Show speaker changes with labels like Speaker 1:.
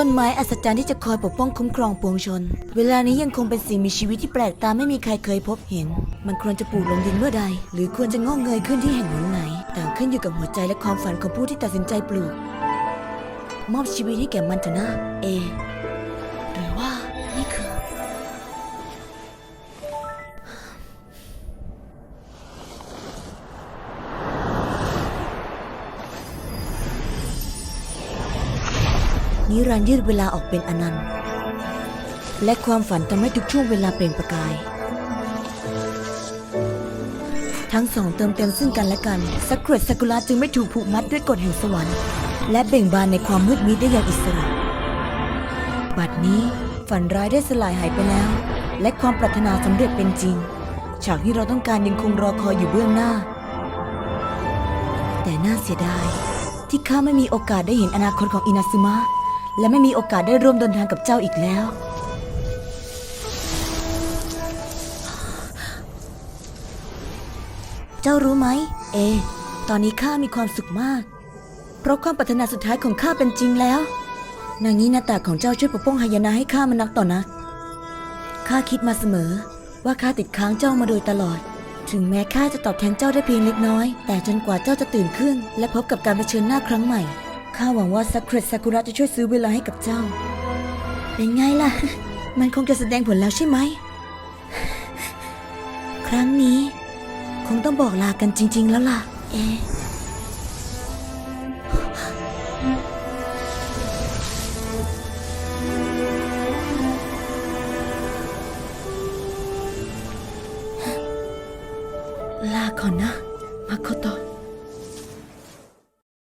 Speaker 1: ต้นไม้อัศจรรย์ที่จะคอยปกป้องคุ้มครองปวงชน เวลานี้ยังคงเป็นสิ่งมีชีวิตที่แปลกตาไม่มีใครเคยพบเห็น มันควรจะปลูกลงดินเมื่อใด หรือควรจะงอกเงยขึ้นที่แห่งหนไหน ต่างขึ้นอยู่กับหัวใจและความฝันของผู้ที่ตัดสินใจปลูก มอบชีวิตให้แก่มันเถอะนะเอ นิรันยืดเวลาออกเป็นอนันต์ และความฝันทำให้ทุกช่วงเวลาเปล่งประกาย ทั้งสองเติมเต็มซึ่งกันและกันสักเกรดซากุระจึงไม่ถูกผูกมัดด้วยกฎแห่งสวรรค์ และเบ่งบานในความมืดมิดได้อย่างอิสระ บัดนี้ฝันร้ายได้สลายหายไปแล้ว และความปรารถนาสำเร็จเป็นจริง ฉากที่เราต้องการยังคงรอคอยอยู่เบื้องหน้า แต่น่าเสียดายที่ข้าไม่มีโอกาสได้เห็นอนาคตของอินาซึมะ และไม่มีโอกาสได้ร่วมเดินทางกับเจ้าอีกแล้ว เจ้ารู้ไหม เอ ตอนนี้ข้ามีความสุขมาก เพราะความปรารถนาสุดท้ายของข้าเป็นจริงแล้ว นางนี้หน้าตาของเจ้าช่วยปกป้องหายนะให้ข้ามานักต่อนัก ข้าคิดมาเสมอ ว่าข้าติดค้างเจ้ามาโดยตลอด ถึงแม้ข้าจะตอบแทนเจ้าได้เพียงเล็กน้อย แต่จนกว่าเจ้าจะตื่นขึ้น และพบกับการเผชิญหน้าครั้งใหม่ ข้าหวังว่าซักเครตซากุระจะช่วยซื้อเวลาให้กับเจ้า เป็นไงล่ะ มันคงจะแสดงผลแล้วใช่ไหม ครั้งนี้ คงต้องบอกลากันจริง ๆ แล้วล่ะ เอลาก่อนนะมาโคโตะ